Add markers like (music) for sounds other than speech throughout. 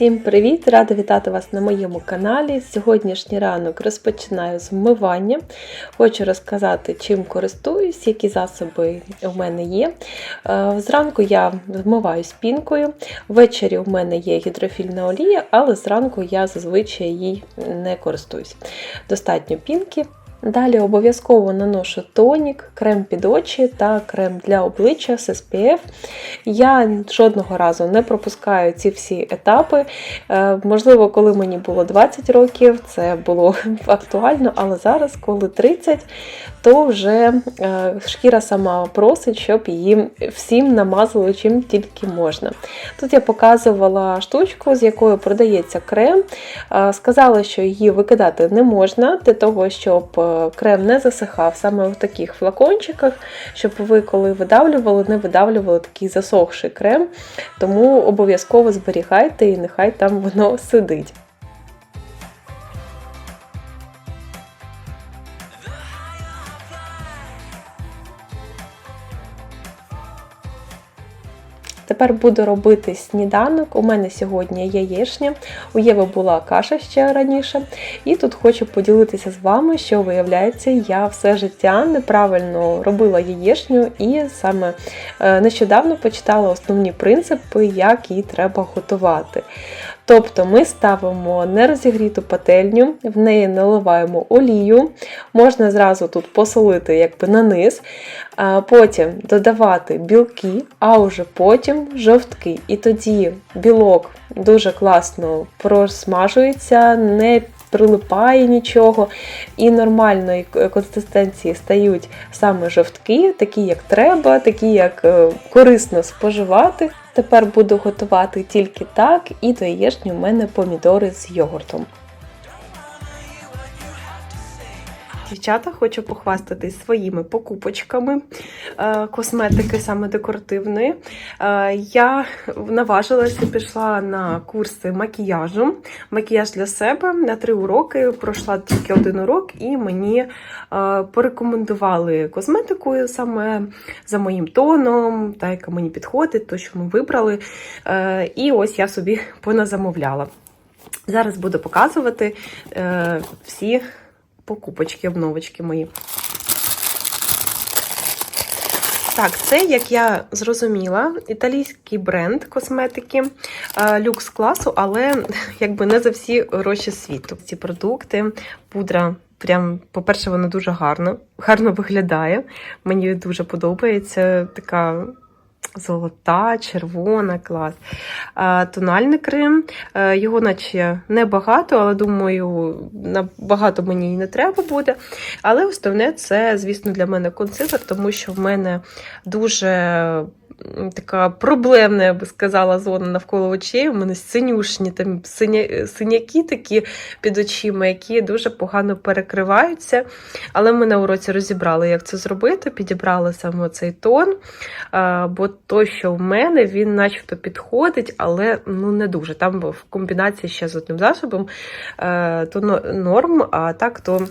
Всім привіт! Рада вітати вас на моєму каналі. Сьогоднішній ранок розпочинаю з вмивання. Хочу розказати, чим користуюсь, які засоби у мене є. Е, Зранку я вмиваюсь пінкою, ввечері у мене є гідрофільна олія, але зранку я зазвичай їй не користуюсь. Достатньо пінки. Далі обов'язково наношу тонік, крем під очі та крем для обличчя з SPF. Я жодного разу не пропускаю ці всі етапи. Е, Можливо, коли мені було 20 років, це було (laughs) актуально, але зараз, коли 30, то вже е, шкіра сама просить, щоб її всім намазали чим тільки можна. Тут я показувала штучку, з якою продається крем. Е, Сказали, що її викидати не можна, для того, щоб крем не засихав саме в таких флакончиках, щоб ви, коли видавлювали, не видавлювали такий засохший крем. Тому обов'язково зберігайте і нехай там воно сидить. Тепер буду робити сніданок. У мене сьогодні яєчня, у Єви була каша ще раніше. І тут хочу поділитися з вами, що виявляється, я все життя неправильно робила яєчню і саме е, нещодавно почитала основні принципи, як її треба готувати. Тобто ми ставимо нерозігріту пательню, в неї наливаємо олію, можна зразу тут посолити якби на низ, потім додавати білки, а вже потім жовтки. І тоді білок дуже класно просмажується, не прилипає нічого, і нормальної консистенції стають саме жовтки, такі, як треба, такі, як е, корисно споживати. Тепер буду готувати тільки так, і до яєчні у мене помідори з йогуртом. Дівчата, хочу похвастатись своїми покупочками е, косметики, саме декоративної. Е, Я наважилася пішла на курси макіяжу. Макіяж для себе на три уроки. Пройшла тільки один урок, і мені е, порекомендували косметику саме за моїм тоном, та яка мені підходить, то що ми вибрали. І ось я собі поназамовляла. Зараз буду показувати всі покупочки, обновочки мої. Так, це, як я зрозуміла, італійський бренд косметики люкс класу, але (laughs) якби не за всі гроші світу. Ці продукти, пудра. Прям, по-перше, вона дуже гарно, гарно виглядає. Мені дуже подобається така золота, червона, клас. Тональний крем. А, Його, наче небагато, але думаю, набагато мені і не треба буде. Але основне, це, звісно, для мене консилер, тому що в мене дуже. Така проблемна, я би сказала, зона навколо очей. У мене синюшні там синя, синяки такі під очима, які дуже погано перекриваються. Але ми на уроці розібрали, як це зробити. Підібрали саме цей тон. Бо той, що в мене, він начебто підходить, але ну не дуже. Там в комбінації ще з одним засобом а, то норм, а так то.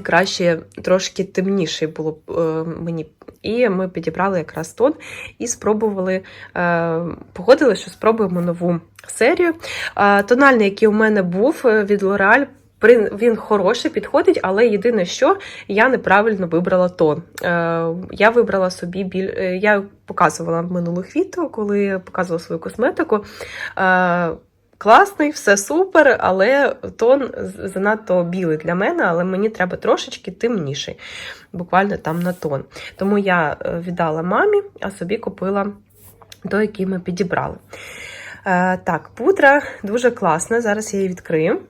Краще трошки темніший було б е, мені. І ми підібрали якраз тон і спробували, е, погодили, що спробуємо нову серію. Е, тональний, який у мене був від L'Oreal, він хороший, підходить, але єдине, що я неправильно вибрала тон. Я вибрала собі біль. Я показувала в минулих відео, коли показувала свою косметику. Класний, все супер, але тон занадто білий для мене, але мені треба трошечки темніший, буквально там на тон. Тому я віддала мамі, а собі купила той, який ми підібрали. Так, пудра дуже класна. Зараз я її відкрию.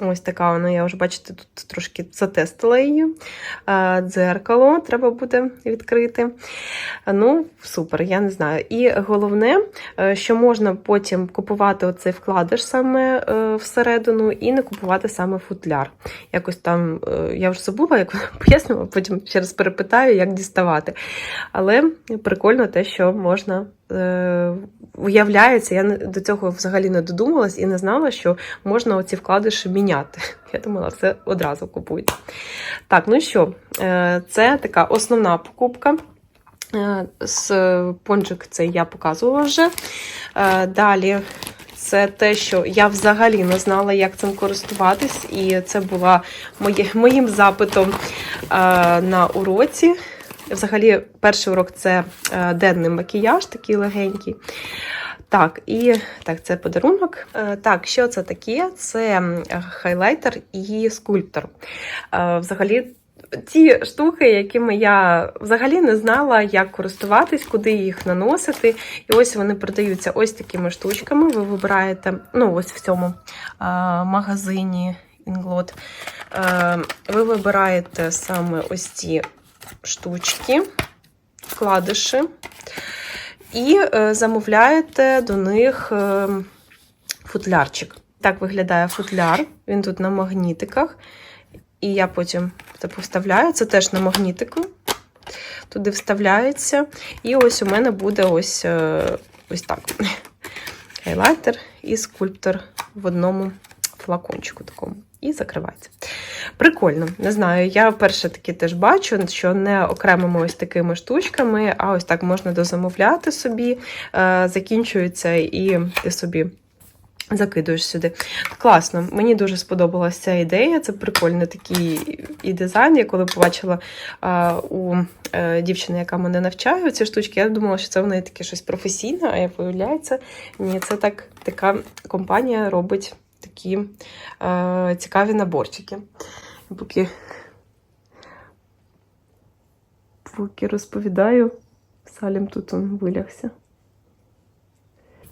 Ось така вона, я вже, бачите, тут трошки затестила її. Дзеркало треба буде відкрити. Ну, супер, я не знаю. І головне, е, що можна потім купувати оцей вкладиш саме е, всередину, і не купувати саме футляр. Якось там, е, я вже забула, як (laughs) пояснювала, потім ще раз перепитаю, як діставати. Але прикольно те, що можна. Уявляється, я до цього взагалі не додумалась і не знала, що можна оці вкладиші міняти. (laughs) Я думала, все одразу купуйте. Так, ну що, це така основна покупка. З пончик цей я показувала вже. Далі це те, що я взагалі не знала, як цим користуватись, і це була моє, моїм запитом е, на уроці. Взагалі, перший урок це е, денний макіяж, такий легенький. Так, і так, це подарунок. Е, Так, що це таке? Це хайлайтер і скульптор. Е, Взагалі, ті штуки, якими я взагалі не знала, як користуватись, куди їх наносити. І ось вони продаються ось такими штучками. Ви вибираєте, ну, ось в цьому магазині. Е, ви вибираєте саме ось ці штучки, вкладиші. І е, замовляєте до них е, футлярчик. Так виглядає футляр. Він тут на магнітиках. І я потім це повставляю. Це теж на магнітику. Туди вставляється. І ось у мене буде ось, е, ось так. Хайлайтер і скульптор в одному флакончику такому. І закривається. Прикольно, не знаю. Я перше таки теж бачу, що не окремими ось такими штучками, а ось так можна дозамовляти собі, е, закінчується і ти собі. Закидуєш сюди. Класно, мені дуже сподобалася ця ідея. Це прикольний такий і дизайн. Я коли побачила а, у е, дівчини, яка мене навчає ці штучки, я думала, що це в неї таке щось професійне, а як виявляється, ні, це так така компанія робить такі е, цікаві наборчики. Поки, поки розповідаю, Салім тут он вилягся.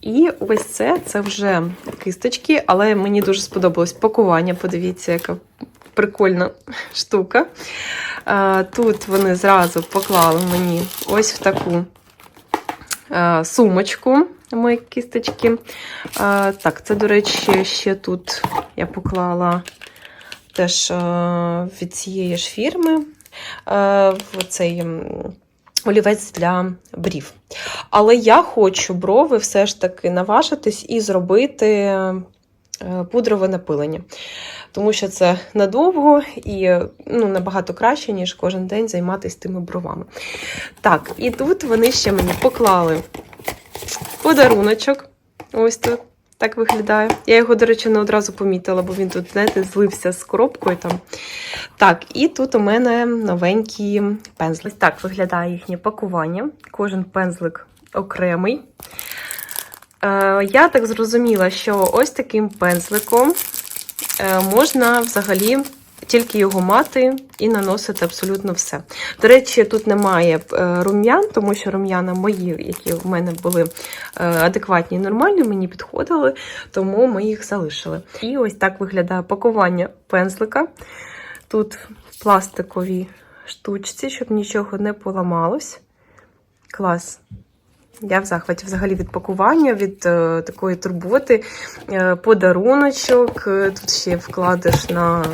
І ось це це вже кисточки, але мені дуже сподобалось пакування. Подивіться, яка прикольна штука. Тут вони зразу поклали мені ось в таку сумочку мої кисточки. А, Так, це, до речі, ще тут я поклала теж а, від цієї ж фірми а, цей. Олівець для брів. Але я хочу брови все ж таки наважитись і зробити е, пудрове напилення. Тому що це надовго і ну, набагато краще, ніж кожен день займатися тими бровами. Так, і тут вони ще мені поклали подаруночок. Ось тут. Так виглядає. Я його, до речі, не одразу помітила, бо він тут, знаєте, злився з коробкою там. Так, і тут у мене новенькі пензли. Так виглядає їхнє пакування. Кожен пензлик окремий. Е, я так зрозуміла, що ось таким пензликом е, можна взагалі тільки його мати і наносити абсолютно все. До речі, тут немає е, рум'ян, тому що рум'яна мої, які в мене були е, адекватні і нормальні, мені підходили, тому ми їх залишили. І ось так виглядає пакування пензлика. Тут в пластиковій штучці, щоб нічого не поламалось. Клас. Я в захваті взагалі від пакування, від е, такої турботи, е, подаруночок. Е, Тут ще вкладеш на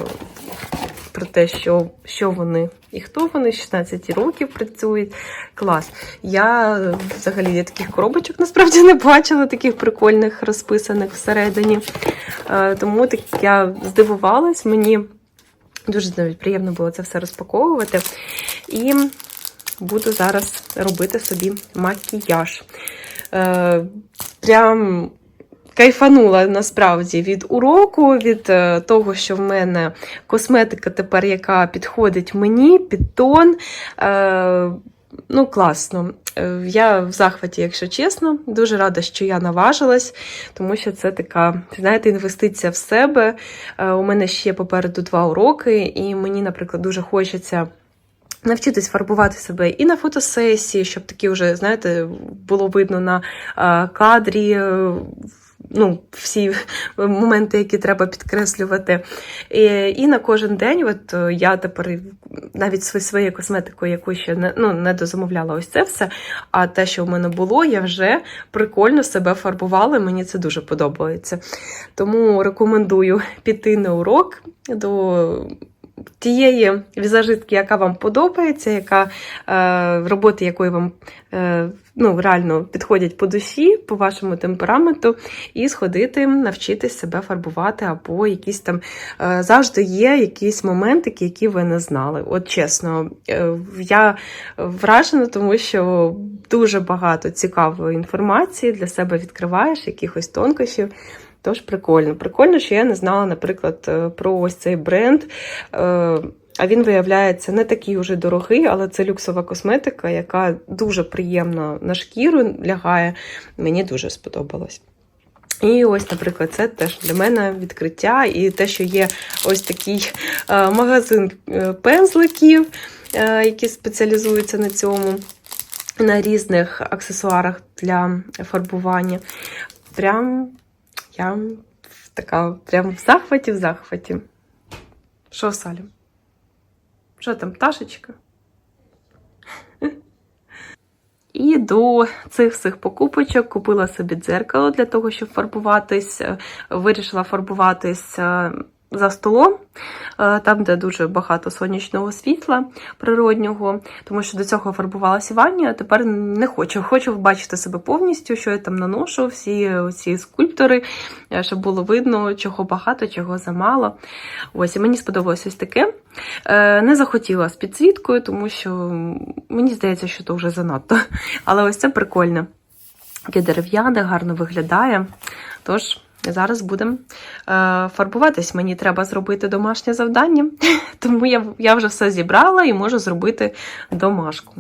про те, що, що вони і хто вони, 16 років працюють. Клас. Я е, взагалі я таких коробочок насправді (laughs) не бачила, таких прикольних розписаних всередині. Е, Тому так я здивувалась, мені дуже навіть приємно було це все розпаковувати. І буду зараз робити собі макіяж. Е, Прям кайфанула насправді від уроку, від е, того, що в мене косметика тепер, яка підходить мені, під тон. Е, Ну, класно. Е, Я в захваті, якщо чесно, дуже рада, що я наважилась, тому що це така, знаєте, інвестиція в себе. Е, У мене ще попереду два уроки, і мені, наприклад, дуже хочеться. Навчитись фарбувати себе і на фотосесії, щоб такі вже, знаєте, було видно на е, кадрі. е, Ну, всі моменти, які треба підкреслювати. І, і на кожен день, от е, я тепер навіть своєю косметикою, яку ще не, ну, не дозамовляла ось це все. А те, що в мене було, я вже прикольно себе фарбувала, і мені це дуже подобається. Тому рекомендую піти на урок до тієї візажистки, яка вам подобається, яка е, роботи якої вам е, ну, реально підходять по душі, по вашому темпераменту, і сходити, навчитись себе фарбувати, або якісь там е, завжди є якісь моментики, які ви не знали. От чесно, я вражена, тому що дуже багато цікавої інформації для себе відкриваєш, якихось тонкощів. Тож прикольно. Прикольно, що я не знала, наприклад, е, про ось цей бренд. Е, А він виявляється не такий уже дорогий, але це люксова косметика, яка дуже приємно на шкіру лягає. Мені дуже сподобалось. І ось, наприклад, це теж для мене відкриття, і те, що є ось такий е, магазин пензликів, які спеціалізуються на цьому, на різних аксесуарах для фарбування. Прям я така прям в захваті, в захваті. Що, Салю? Що там, пташечка? І до цих всіх покупочок купила собі дзеркало для того, щоб фарбуватись. Вирішила фарбуватись е, за столом, е, там, де дуже багато сонячного світла природнього, тому що до цього фарбувалася ванні, а тепер не хочу. Хочу бачити себе повністю, що я там наношу, всі ці скульптори, е, щоб було видно, чого багато, чого замало. Ось, і мені сподобалось ось таке. Е, Не захотіла з підсвіткою, тому що мені здається, що це вже занадто. Але ось це прикольно. Таке дерев'яне, гарно виглядає. Тож, зараз будемо е, фарбуватись. Мені треба зробити домашнє завдання, (laughs) тому я, я вже все зібрала і можу зробити домашку.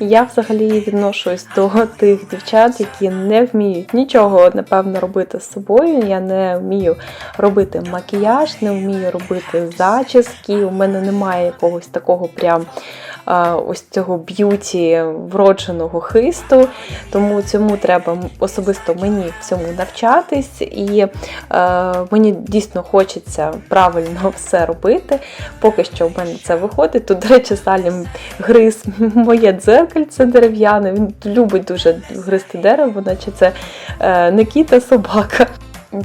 Я взагалі відношусь до тих дівчат, які не вміють нічого, напевно, робити з собою. Я не вмію робити макіяж, не вмію робити зачіски. У мене немає якогось такого прям ось цього б'юті вродженого хисту. Тому цьому треба особисто мені цьому навчатись, і е, мені дійсно хочеться правильно (laughs) все робити. Поки що в мене це виходить. Тут, до речі, Салім гриз (laughs) моє дзеркальце дерев'яне. Він любить дуже гризти дерево, наче це не кіт, собака.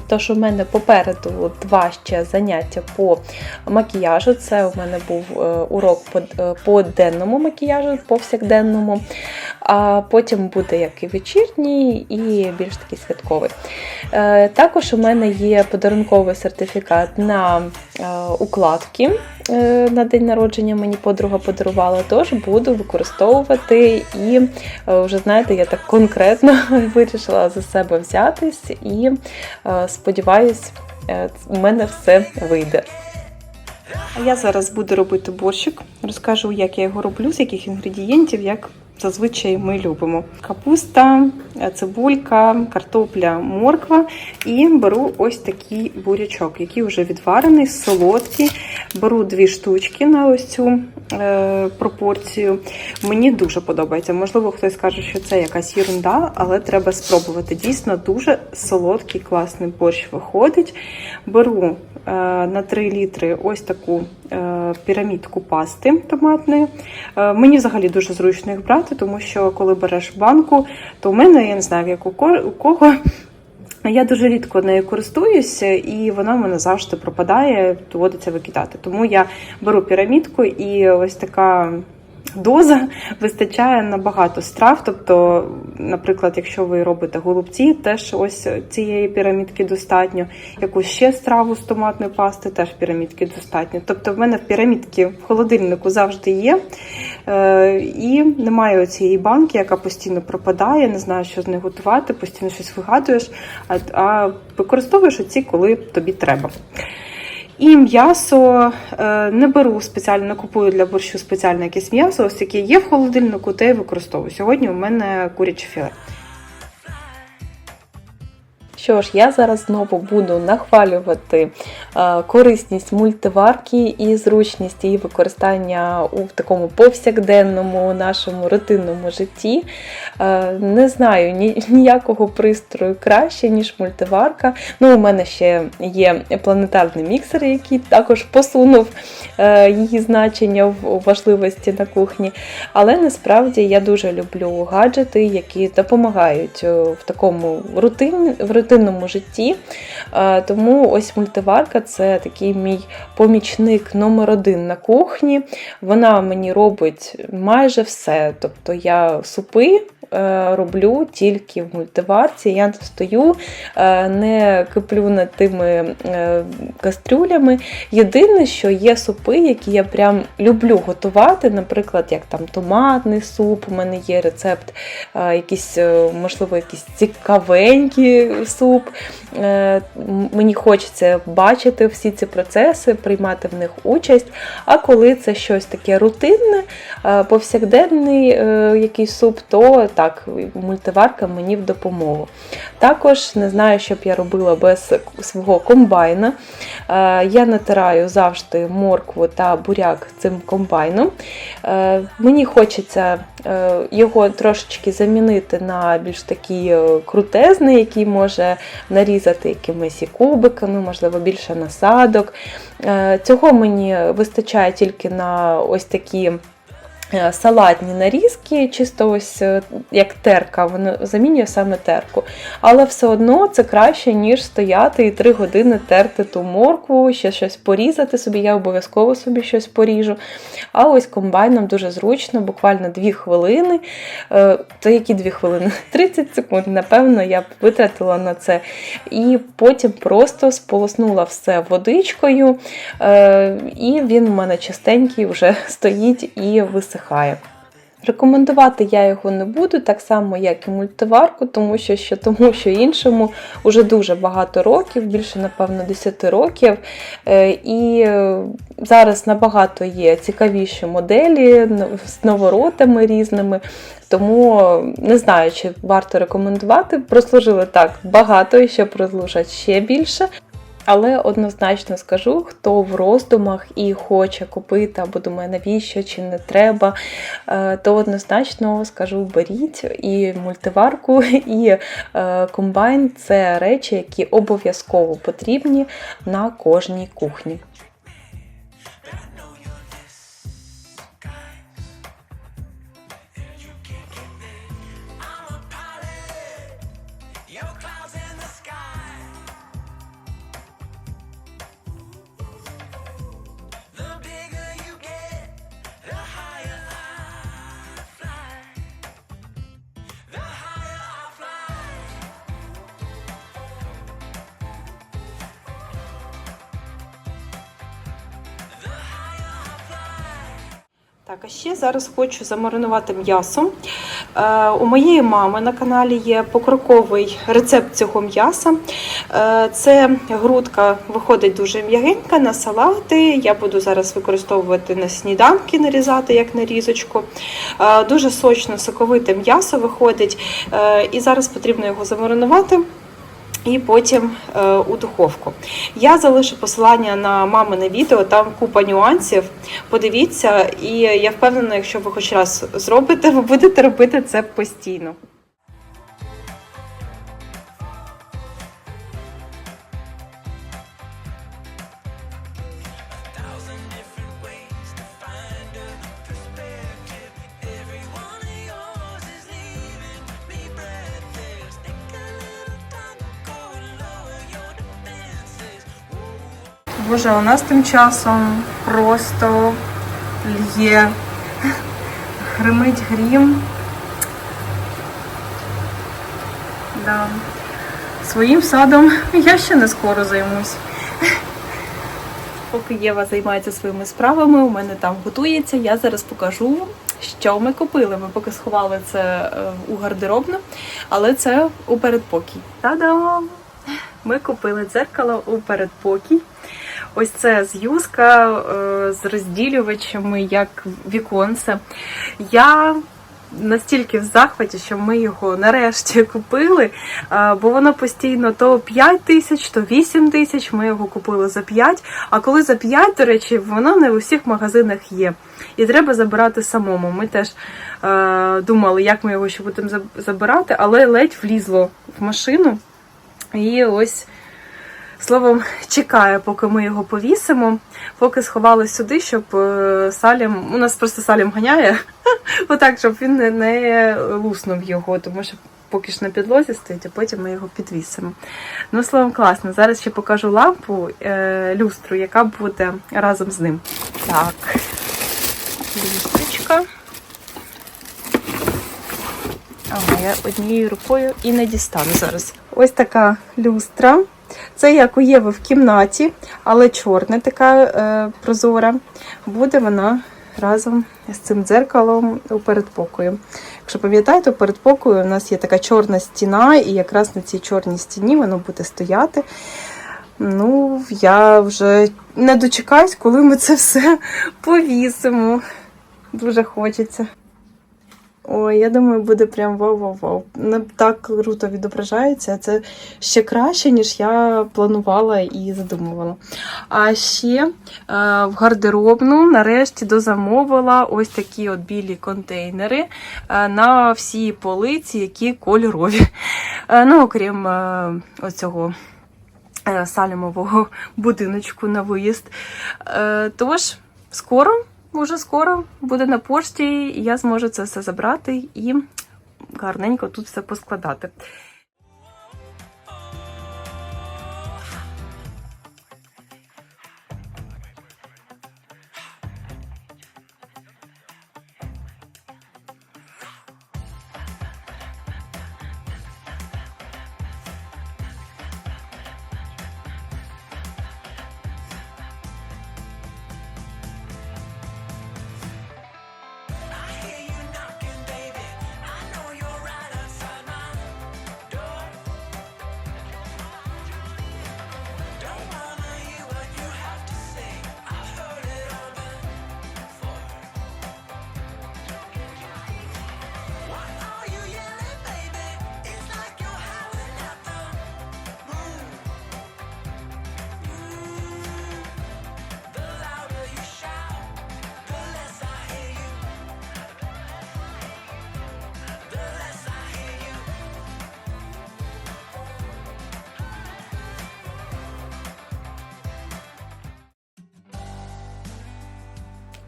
Тож у мене попереду два ще заняття по макіяжу. Це у мене був е, урок по, е, по денному макіяжу, повсякденному. А потім буде як і вечірній, і більш такий святковий. Е, Також у мене є подарунковий сертифікат на укладки. Е, На день народження мені подруга подарувала, тож буду використовувати і е, вже знаєте, я так конкретно (laughs) вирішила за себе взятись і е, сподіваюсь, у мене все вийде. А я зараз буду робити борщик. Розкажу, як я його роблю, з яких інгредієнтів, як зазвичай ми любимо. Капуста, цибулька, картопля, морква. І беру ось такий бурячок, який вже відварений, солодкий. Беру дві штучки на ось цю е, пропорцію. Мені дуже подобається. Можливо, хтось скаже, що це якась ерунда, але треба спробувати. Дійсно, дуже солодкий, класний борщ виходить. Беру е, на 3 літри ось таку е, пірамідку пасти томатної. Е, мені взагалі дуже зручно їх брати, тому що коли береш банку, то в мене, я не знаю, як у кого. Я дуже рідко нею користуюся, і вона в мене завжди пропадає, доводиться викидати. Тому я беру пірамідку, і ось така доза вистачає на багато страв. Тобто, наприклад, якщо ви робите голубці, теж ось цієї пірамідки достатньо. Якусь ще страву з томатної пасти, теж пірамідки достатньо. Тобто, в мене пірамідки в холодильнику завжди є. Е, і немає цієї банки, яка постійно пропадає, не знаю, що з нею готувати, постійно щось вигадуєш, а використовуєш оці, коли тобі треба. І м'ясо е, не беру спеціально, не купую для борщу спеціальне якесь м'ясо, ось яке є в холодильнику, те й використовую. Сьогодні у мене куряче філе. Що ж, я зараз знову буду нахвалювати е, корисність мультиварки і зручність її використання у такому повсякденному нашому рутинному житті. Е, Не знаю ніякого пристрою краще, ніж мультиварка. Ну, у мене ще є планетарний міксер, який також посунув е, її значення в важливості на кухні. Але насправді я дуже люблю гаджети, які допомагають в такому рутин, в рутинному житті. Е, Тому ось мультиварка це такий мій помічник номер один на кухні. Вона мені робить майже все. Тобто я супи е, роблю тільки в мультиварці. Я не стою, е, не киплю над тими кастрюлями. Єдине, що є супи, які я прям люблю готувати, наприклад, як там томатний суп, у мене є рецепт, якийсь, е, можливо, якийсь цікавенький суп. Е, Мені хочеться бачити всі ці процеси, приймати в них участь. А коли це щось таке рутинне, е, повсякденний е, якийсь суп, то так, мультиварка мені в допомогу. Також не знаю, що б я робила без свого комбайна. Я натираю завжди моркву та буряк цим комбайном. Мені хочеться його трошечки замінити на більш такий крутезний, який може нарізати якимись і кубиками, можливо, більше насадок. Е, Цього мені вистачає тільки на ось такі. Е, Салатні нарізки, чисто ось е, як терка, воно замінює саме терку. Але все одно це краще, ніж стояти і три години терти ту моркву, ще щось порізати собі. Я обов'язково собі щось поріжу. А ось комбайном дуже зручно, буквально 2 хвилини. Е, То які 2 хвилини? (laughs) 30 секунд, напевно, я б витратила на це. І потім просто сполоснула все водичкою, і він у мене чистенький вже (laughs) стоїть і висихає. Рекомендувати я його не буду, так само, як і мультиварку, тому що що тому, що іншому вже дуже багато років, більше, напевно, 10 років. Е, І е, зараз набагато є цікавіші моделі з наворотами різними. Тому не знаю, чи варто рекомендувати. Прослужили так багато і ще прослужать ще більше. Але однозначно скажу, хто в роздумах і хоче купити, або думає, навіщо чи не треба, е, то однозначно скажу, беріть і мультиварку, і е, комбайн це речі, які обов'язково потрібні на кожній кухні. Так, а ще зараз хочу замаринувати м'ясо. Е, у моєї мами на каналі є покроковий рецепт цього м'яса. Е, це грудка виходить дуже м'ягенька на салати. Я буду зараз використовувати на сніданки, нарізати як нарізочку. Е, дуже сочно, соковите м'ясо виходить. Е, і зараз потрібно його замаринувати. І потім е, у духовку. Я залишу посилання на мамине відео, там купа нюансів. Подивіться, і я впевнена, якщо ви хоч раз зробите, ви будете робити це постійно. Боже, у нас тим часом просто лє, гримить грім. Да. Своїм садом я ще не скоро займусь. Поки Єва займається своїми справами, у мене там готується. Я зараз покажу, що ми купили. Ми поки сховали це е, у гардеробну, але це у передпокій. Та-дам! Ми купили дзеркало у передпокій. Ось це з'юзка е, з розділювачами, як віконце. Я настільки в захваті, що ми його нарешті (laughs) купили, а, бо воно постійно то 5 тисяч, то 8 тисяч. Ми його купили за 5. А коли за 5, до речі, воно не в усіх магазинах є. І треба забирати самому. Ми теж е, думали, як ми його ще будемо забирати, але ледь влізло в машину. І ось. Словом, чекає, поки ми його повісимо, поки сховали сюди, щоб е, Салім. У нас просто Салім ганяє, (laughs) отак, щоб він не, не луснув його, тому що поки ж на підлозі стоїть, а потім ми його підвісимо. Ну, словом, класно. Зараз ще покажу лампу е, люстру, яка буде разом з ним. Так, люстрочка. Ага, я однією рукою і не дістану зараз. Ось така люстра. Це як у Єви в кімнаті, але чорна така е, прозора. Буде вона разом з цим дзеркалом у передпокою. Якщо пам'ятаєте, у передпокою у нас є така чорна стіна, і якраз на цій чорній стіні воно буде стояти. Ну, я вже не дочекаюсь, коли ми це все (laughs) повісимо. Дуже хочеться. Ой, я думаю, буде прям вау-вау-вау. Так круто відображається. Це ще краще, ніж я планувала і задумувала. А ще е, в гардеробну нарешті дозамовила ось такі от білі контейнери е, на всі полиці, які кольорові. Е, ну, окрім е, оцього. е, Салімового будиночку на виїзд. Е, Тож, скоро Уже скоро буде на пошті, і я зможу це все забрати і гарненько тут все поскладати.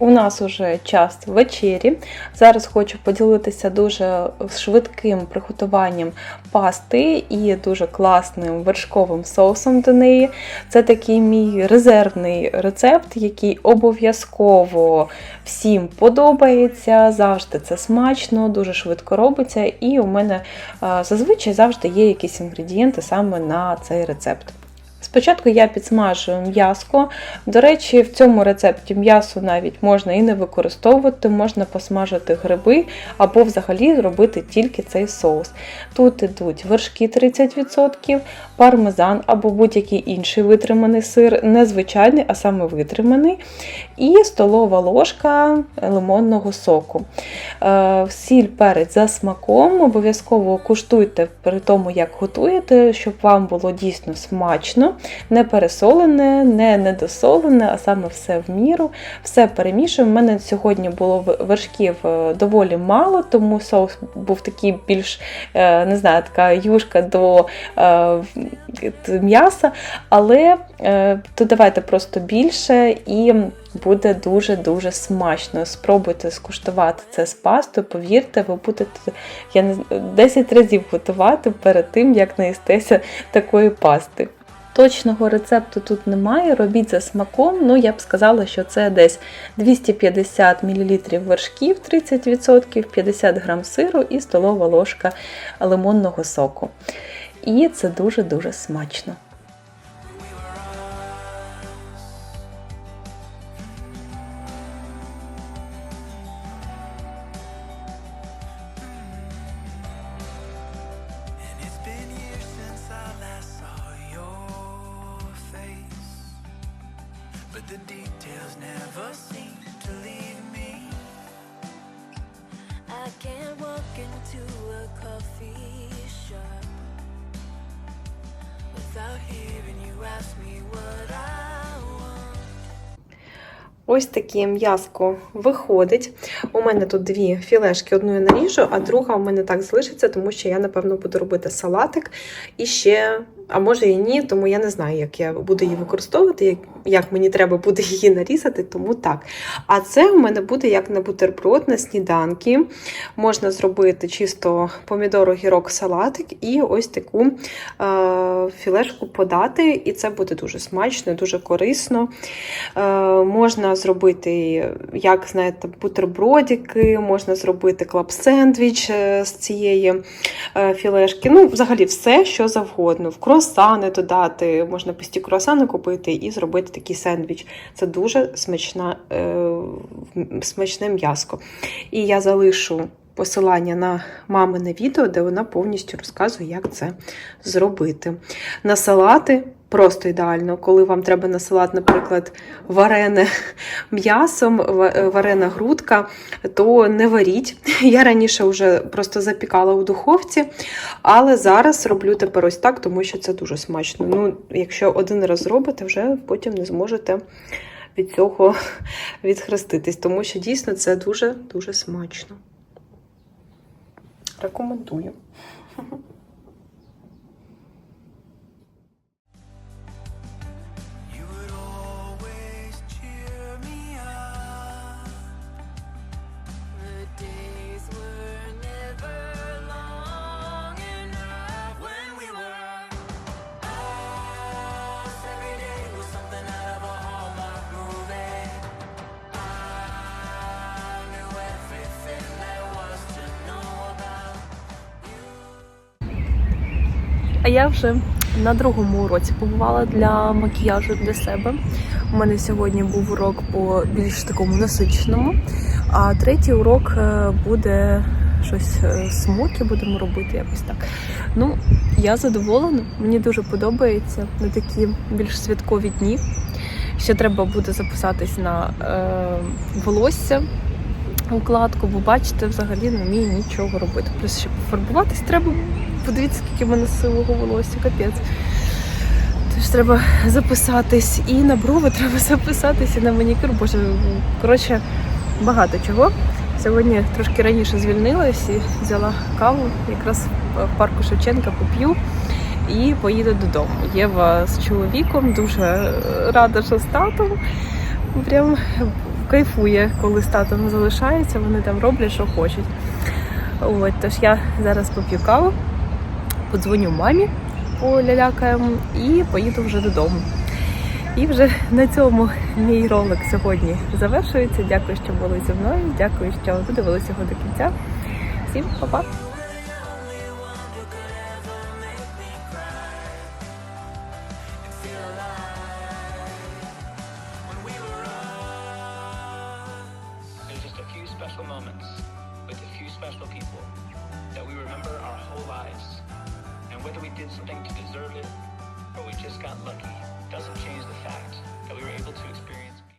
У нас уже час вечері. Зараз хочу поділитися дуже швидким приготуванням пасти і дуже класним вершковим соусом до неї. Це такий мій резервний рецепт, який обов'язково всім подобається. Завжди це смачно, дуже швидко робиться, і у мене зазвичай завжди є якісь інгредієнти саме на цей рецепт. Спочатку я підсмажую м'яско. До речі, в цьому рецепті м'ясо навіть можна і не використовувати, можна посмажити гриби або взагалі зробити тільки цей соус. Тут ідуть вершки 30%, пармезан або будь-який інший витриманий сир, не звичайний, а саме витриманий, і столова ложка лимонного соку. Е, Сіль перець за смаком, обов'язково куштуйте при тому, як готуєте, щоб вам було дійсно смачно, не пересолене, не недосолене, а саме все в міру. Все перемішуємо. У мене сьогодні було вершків е, доволі мало, тому соус був такий більш, е, не знаю, така юшка до е, м'яса, але е, додавайте просто більше і буде дуже-дуже смачно. Спробуйте скуштувати це з пастою, повірте, ви будете я не 10 разів готувати перед тим, як наїстеся такої пасти. Точного рецепту тут немає, робіть за смаком. Ну, я б сказала, що це десь 250 мл вершків 30%, 50 г сиру і столова ложка лимонного соку. І це дуже-дуже смачно. Ось таке м'язко виходить. У мене тут дві філешки, одну я наріжу, а друга у мене так залишиться, тому що я, напевно, буду робити салатик. І ще, а може і ні, тому я не знаю, як я буду її використовувати, як, як мені треба буде (laughs) її нарізати, тому так. А це у мене буде як на бутерброд на сніданки. Можна зробити чисто помідор, огірок, салатик і ось таку е, філешку подати. І це буде дуже смачно, дуже корисно. Е, можна зробити, як знаєте, бутербродики, можна зробити клаб-сендвіч е, з цієї е, філешки. Ну, взагалі, все, що завгодно. Круасани додати, можна пусті круасани купити і зробити такий сендвіч. Це дуже смачна, е, смачне м'яско. І я залишу посилання на мамине відео, де вона повністю розказує, як це зробити. На салати просто ідеально, коли вам треба на салат, наприклад, варене (laughs) м'ясом, варена грудка, то не варіть. Я раніше вже просто запікала у духовці, але зараз роблю тепер ось так, тому що це дуже смачно. Ну, якщо один раз зробите, вже потім не зможете від цього (laughs) відхреститись, тому що дійсно це дуже-дуже смачно. Рекомендую. (laughs) А я вже на другому уроці побувала для макіяжу для себе. У мене сьогодні був урок по більш такому насиченому, а третій урок е, буде щось е, смокі будемо робити якось так. Ну, я задоволена, мені дуже подобається на такі більш святкові дні. Ще треба буде записатись на е, волосся укладку, бо бачите, взагалі не вмію нічого робити. Плюс ще пофарбуватись треба. Подивіться, скільки в мене сивого волосся, капець. Тож треба записатись і на брови треба записатись, і на манікюр. Боже, коротше, багато чого. Сьогодні трошки раніше звільнилась і взяла каву, якраз в парку Шевченка поп'ю і поїду додому. Єва з чоловіком дуже рада, що з татом. Прям кайфує, коли з татом залишається, вони там роблять, що хочуть. От, тож я зараз поп'ю каву, подзвоню мамі, полялякаємо і поїду вже додому. І вже на цьому мій ролик сьогодні завершується. Дякую, що були зі мною. Дякую, що додивилися його до кінця. Всім па-па!